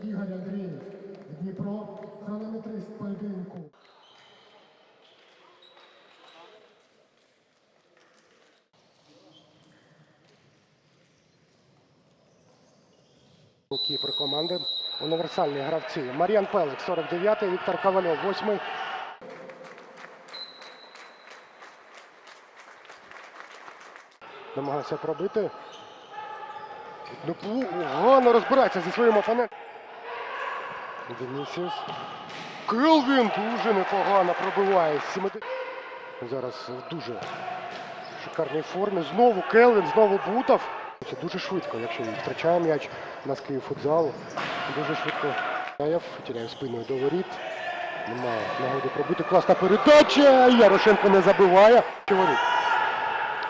Ігор Андрієв. Дніпро, хронометрист поєдинку. Кіпр команди. Універсальні гравці. Мар'ян Пелик, 49-й, Віктор Ковальов, 8-й. Намагався пробити. Пу- розбирається зі своїм опонентом. Денисіус. Келвін дуже непогано пробиває. Зараз в дуже шикарній формі. Знову Келвін, знову Бутов. Це дуже швидко, якщо він втрачає м'яч на Київ футзалу. Дуже швидко. Яєв тіряє спиною до воріт. Немає нагоди пробити. Класна передача. Ярошенко не забиває. Воріт?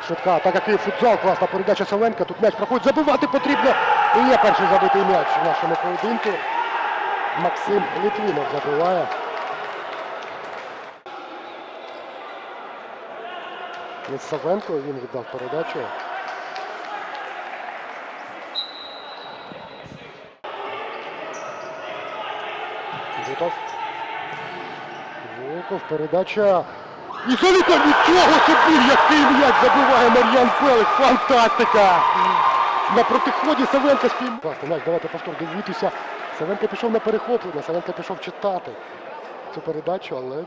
Швидка атака Київ футзал. Класна передача Савенка. Тут м'яч проходить. Забивати потрібно. І є перший забитий м'яч в нашому поєдинку. Максим Літвінов забиває. Від Савенко він віддав передачу. Готов. Волков, передача. І заліта нічого собі, який м'яч забиває Мар'ян Пелик. Фантастика! На протиході Савенко спіймав. Давайте повтор дивитися. Савенко пішов на перехоплення, Савенко пішов читати цю передачу, але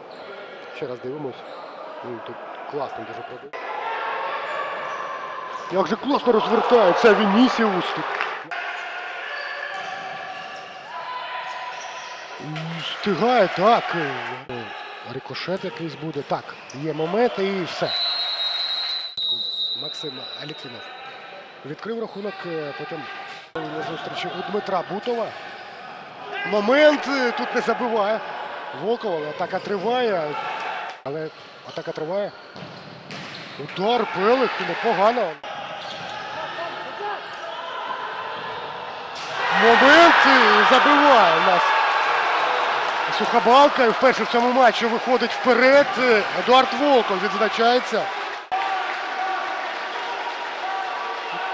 ще раз дивимось. Тут класно дуже пробив. Як же класно розвертається Вінісіус. Встигає, так. Рикошет якийсь буде. Так, є моменти і все. Максим Алітвінов. Відкрив рахунок, е, потім на зустрічі у Дмитра Бутова. Момент е, тут не забиває. Волков, атака триває. Але атака триває. Удар Пелик, непогано. Момент е, забиває у нас. Сухобалка вперше в цьому матчі виходить вперед. Е, Едуард Волков відзначається.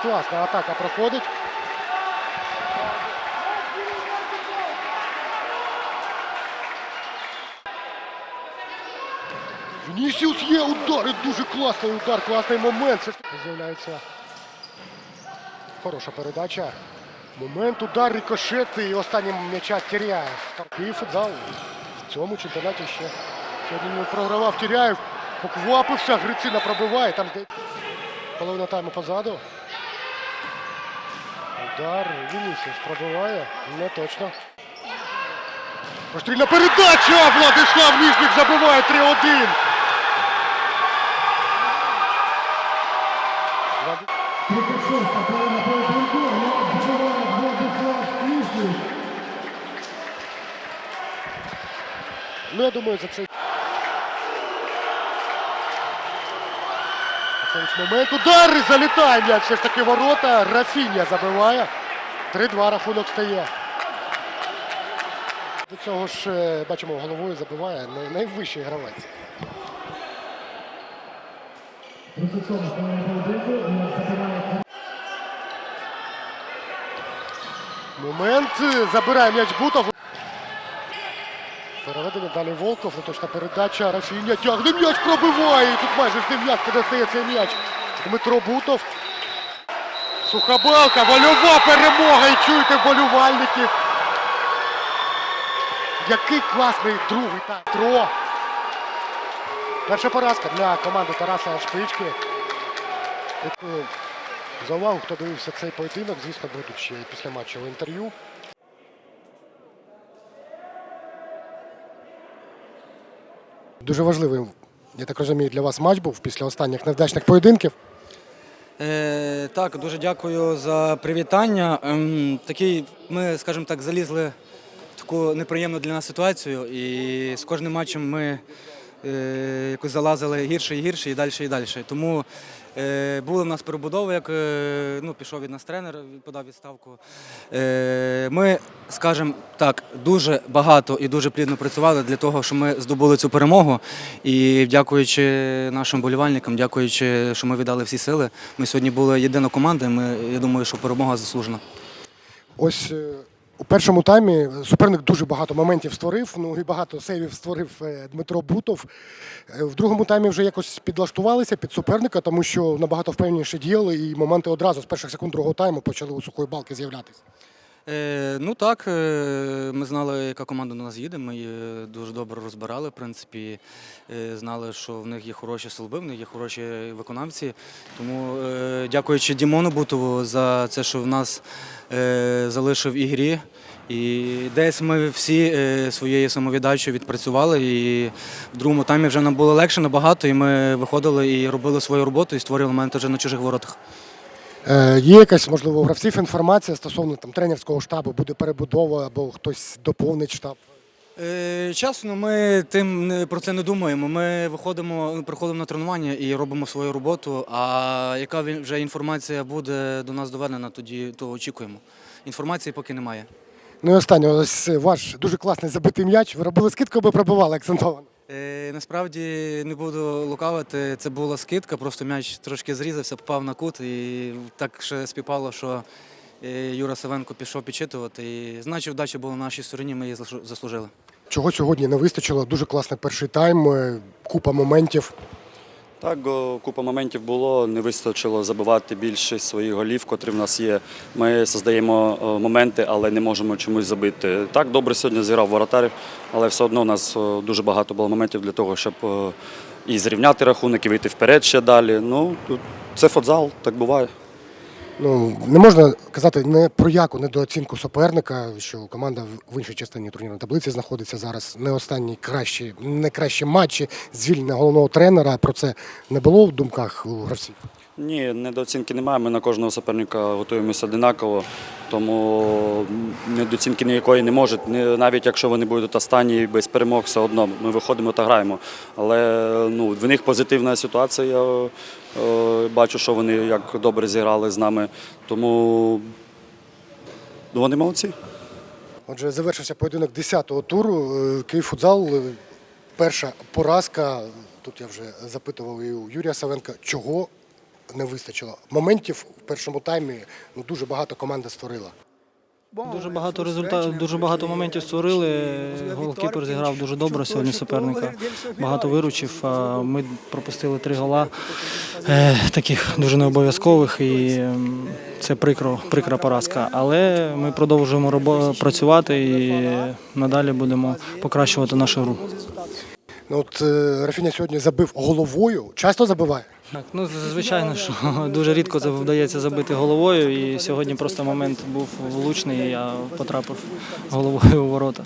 Класна атака проходить. Вінісіус є удар, і дуже класний удар, класний момент. Це з'являється хороша передача. Момент, удар, рикошет і останнім м'яча Тіряєв. Київ футзал в цьому чемпіонаті ще сьогодні програвав Тіряєв. Поквапився, Грицина пробиває. Там половина тайму позаду. Удар, Вінісіус пробиває. Не точно. Пострільна передача! Владислав Ніжник забиває 3-1. 36-та хвилина поєдинку. Забиває Владислав Ніжний. Ну, я думаю, за цей. Момент. Удар і залітає м'яч. Все ж таки ворота. Рафіння забиває. 3-2 рахунок стає. До цього ж е, бачимо, головою забиває найвищий гравець. 37-та хвилина поєдинку. Забиває Момент. е, Забирає м'яч Бутов. Переведення далі Волков. Неточна передача. Рафіння тягне м'яч, пробиває. Тут майже з дев'ятки достає цей м'яч. Дмитро Бутов. Сухобалка, вольова перемога. І чуєте вболівальників. Який класний другий тайм. Тро. Перша поразка для команди Тараса Шпички. За увагу, хто дивився цей поєдинок, звісно, будуть ще після матчове інтерв'ю. Дуже важливий, я так розумію, для вас матч був після останніх невдачних поєдинків. Е, так, дуже дякую за привітання. Ем, такий, ми, скажімо так, залізли в таку неприємну для нас ситуацію, і з кожним матчем ми е, якось залазили гірше і гірше, і далі, і далі. Тому були в нас перебудови, як е, ну, пішов від нас тренер, подав відставку. Е, ми, скажімо так, дуже багато і дуже плідно працювали для того, щоб ми здобули цю перемогу. І дякуючи нашим болівальникам, дякуючи, що ми віддали всі сили. Ми сьогодні були єдина команда. і Ми, я думаю, що перемога заслужена. Ось е, У першому таймі суперник дуже багато моментів створив. Ну і багато сейвів створив е, Дмитро Бутов. Е, В другому таймі вже якось підлаштувалися під суперника, тому що набагато впевненіше діяли, і моменти одразу з перших секунд другого тайму почали у сухої балки з'являтися. Е, ну так, е, ми знали, яка команда до нас їде. Ми її дуже добре розбирали. В принципі, е, знали, що в них є хороші столби, в них є хороші виконавці. Тому е, дякуючи Дімону Бутову за це, що в нас е, залишив ігрі. І десь ми всі е, своєю самовіддачею відпрацювали. І в другому таймі вже нам було легше набагато, і ми виходили і робили свою роботу і створювали моменти вже на чужих воротах. Е, є якась, можливо, у гравців інформація стосовно там, тренерського штабу, буде перебудова або хтось доповнить штаб. Е, Чесно, ми тим не- про це не думаємо. Ми виходимо, приходимо на тренування і робимо свою роботу. А яка він- вже інформація буде до нас доведена, тоді то очікуємо. Інформації поки немає. Ну і останнє, ось ваш дуже класний забитий м'яч. Ви робили скидку, аби пробивали акцентовано. Е, насправді не буду лукавити, це була скидка, просто м'яч трошки зрізався, попав на кут, і так ще спіпало, що е, Юра Савенко пішов підчитувати. І значить, вдача була на нашій стороні, ми її заслужили. Чого сьогодні не вистачило? Дуже класний перший тайм, е, купа моментів. Так, купа моментів було, не вистачило забивати більшість своїх голів, котрі в нас є. Ми создаємо моменти, але не можемо чомусь забити. Так, добре сьогодні зіграв воротар, але все одно у нас дуже багато було моментів для того, щоб і зрівняти рахунок, і вийти вперед ще далі. Ну, тут це футзал, так буває. Ну не можна казати не про яку недооцінку суперника, що команда в- іншій частині турнірної таблиці знаходиться зараз. Не останні кращі, не кращі матчі звільнення головного тренера. Про це не було в думках у гравців. Ні, недооцінки немає. Ми на кожного суперника готуємося одинаково, тому недооцінки ніякої не може. Навіть якщо вони будуть останні без перемог, все одно ми виходимо та граємо. Але ну, в них позитивна ситуація. Е, бачу, що вони як добре зіграли з нами. Тому вони молодці. Отже, завершився поєдинок 10-го туру. Е, Київ футзал. е, Перша поразка. Тут я вже запитував і у Юрія Савенка, чого не вистачило. Моментів в першому таймі ну, дуже багато команда створила. Дуже багато результатів, дуже багато моментів створили. Голкіпер зіграв дуже добре сьогодні суперника. Багато виручив. Ми пропустили три гола, е, таких дуже необов'язкових, і це прикро, прикра поразка. Але ми продовжуємо робо- працювати і надалі будемо покращувати нашу гру. Ну, от е, Рафіня сьогодні забив головою. Часто забиває. Так, ну звичайно, що дуже рідко вдається забити головою, і сьогодні просто момент був влучний, і я потрапив головою у ворота.